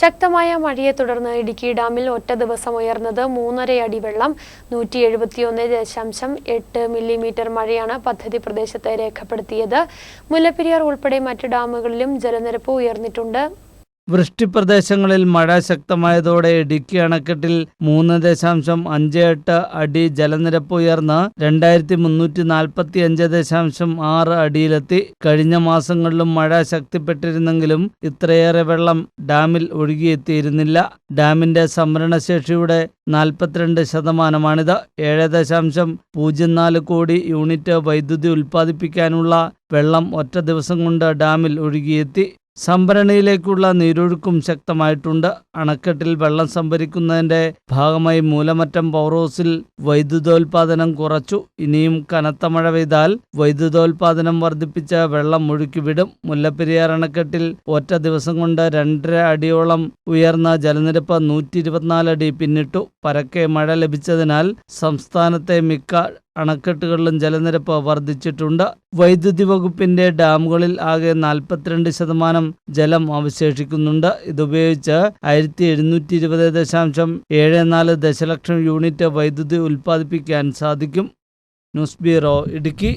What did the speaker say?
ശക്തമായ മഴയെ തുടർന്ന് ഇടുക്കി ഡാമിൽ ഒറ്റ ദിവസം ഉയർന്നത് മൂന്നര അടി വെള്ളം നൂറ്റി എഴുപത്തിയൊന്ന് ദശാംശം എട്ട് മില്ലിമീറ്റർ മഴയാണ് പദ്ധതി പ്രദേശത്ത് രേഖപ്പെടുത്തിയത്. മുല്ലപ്പെരിയാർ ഉൾപ്പെടെ മറ്റ് ഡാമുകളിലും ജലനിരപ്പ് ഉയർന്നിട്ടുണ്ട്. വൃഷ്ടിപ്രദേശങ്ങളിൽ മഴ ശക്തമായതോടെ ഇടുക്കി അണക്കെട്ടിൽ മൂന്ന് ദശാംശം അഞ്ച് എട്ട് അടി ജലനിരപ്പ് ഉയർന്ന് രണ്ടായിരത്തി മുന്നൂറ്റി നാൽപ്പത്തി അഞ്ച് ദശാംശം ആറ് അടിയിലെത്തി. കഴിഞ്ഞ മാസങ്ങളിലും മഴ ശക്തിപ്പെട്ടിരുന്നെങ്കിലും ഇത്രയേറെ വെള്ളം ഡാമിൽ ഒഴുകിയെത്തിയിരുന്നില്ല. ഡാമിന്റെ സംഭരണശേഷിയുടെ നാൽപ്പത്തിരണ്ട് ശതമാനമാണിത്. ഏഴ് ദശാംശം പൂജ്യം നാല് കോടി യൂണിറ്റ് വൈദ്യുതി ഉൽപ്പാദിപ്പിക്കാനുള്ള വെള്ളം ഒറ്റ ദിവസം കൊണ്ട് ഡാമിൽ ഒഴുകിയെത്തി. സംഭരണിയിലേക്കുള്ള നീരൊഴുക്കും ശക്തമായിട്ടുണ്ട്. അണക്കെട്ടിൽ വെള്ളം സംഭരിക്കുന്നതിന്റെ ഭാഗമായി മൂലമറ്റം പവർ ഹൗസിൽ വൈദ്യുതോൽപാദനം കുറച്ചു. ഇനിയും കനത്ത മഴ പെയ്താൽ വൈദ്യുതോൽപാദനം വർദ്ധിപ്പിച്ച വെള്ളം ഒഴുക്കിവിടും. മുല്ലപ്പെരിയാർ അണക്കെട്ടിൽ ഒറ്റ ദിവസം കൊണ്ട് രണ്ടര അടിയോളം ഉയർന്ന ജലനിരപ്പ് നൂറ്റി ഇരുപത്തിനാല് അടി പിന്നിട്ടു. പരക്കെ മഴ ലഭിച്ചതിനാൽ സംസ്ഥാനത്തെ മിക്ക അണക്കെട്ടുകളിലും ജലനിരപ്പ് വർദ്ധിച്ചിട്ടുണ്ട്. വൈദ്യുതി വകുപ്പിന്റെ ഡാമുകളിൽ ആകെ നാൽപ്പത്തിരണ്ട് ശതമാനം ജലം അവശേഷിക്കുന്നുണ്ട്. ഇതുപയോഗിച്ച് ആയിരത്തി എഴുന്നൂറ്റി ഇരുപത് ദശാംശം ഏഴ് നാല് ദശലക്ഷം യൂണിറ്റ് വൈദ്യുതി ഉൽപ്പാദിപ്പിക്കാൻ സാധിക്കും. News bureau Idukki.